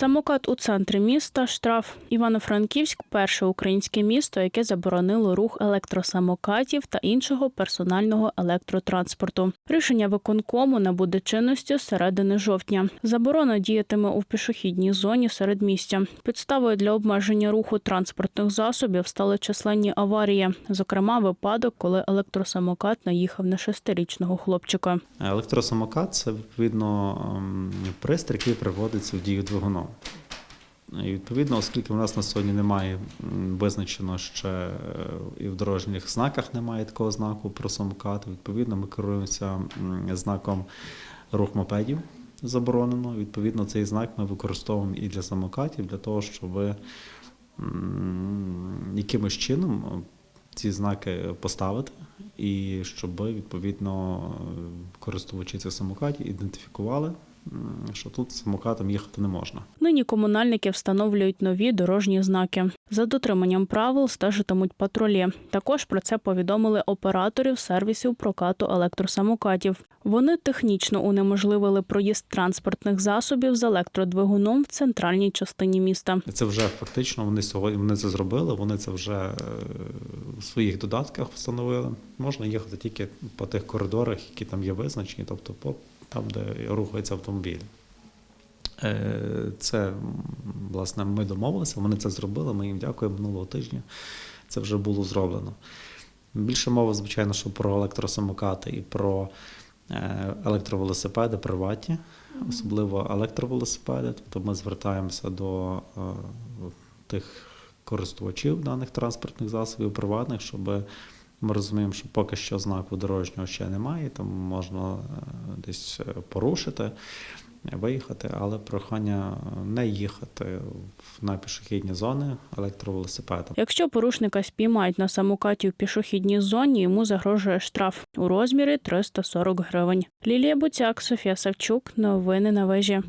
Самокат у центрі міста штраф. Івано-Франківськ перше українське місто, яке заборонило рух електросамокатів та іншого персонального електротранспорту. Рішення виконкому набуде чинності з середини жовтня. Заборона діятиме у пішохідній зоні середмістя. Підставою для обмеження руху транспортних засобів стали численні аварії, зокрема випадок, коли електросамокат наїхав на шестирічного хлопчика. Електросамокат це відповідно ем, пристрій, який приводиться в дію двигуном. І відповідно, оскільки в нас на сьогодні немає визначено ще е, і в дорожніх знаках немає такого знаку про самокат, відповідно, ми керуємося знаком рух мопедів заборонено. Відповідно, цей знак ми використовуємо і для самокатів, для того, щоб якимось чином е, ці знаки поставити, і щоб відповідно е, користувачі цих самокатів ідентифікували, що тут самокатом їхати не можна. Нині комунальники встановлюють нові дорожні знаки. За дотриманням правил стежитимуть патрулі. Також про це повідомили операторів сервісів прокату електросамокатів. Вони технічно унеможливили проїзд транспортних засобів з електродвигуном в центральній частині міста. Це вже фактично вони сьогодні вони це зробили. Вони це вже е, в своїх додатках встановили. Можна їхати тільки по тих коридорах, які там є визначені, тобто по там, де рухаються автомобілі. Е, Це власне ми домовилися, вони це зробили. Ми їм дякуємо минулого тижня. Це вже було зроблено. Більше мова, звичайно, що про електросамокати і про е, електровелосипеди приватні, особливо електровелосипеди. Тобто ми звертаємося до е, тих користувачів даних транспортних засобів приватних, щоб ми розуміємо, що поки що знаку дорожнього ще немає, там можна е, десь е, порушити, виїхати, але прохання не їхати в- на пішохідні зони електровелосипедом. Якщо порушника спіймають на самокаті в пішохідній зоні, йому загрожує штраф у розмірі 340 гривень. Лілія Буцяк, Софія Савчук. Новини на вежі.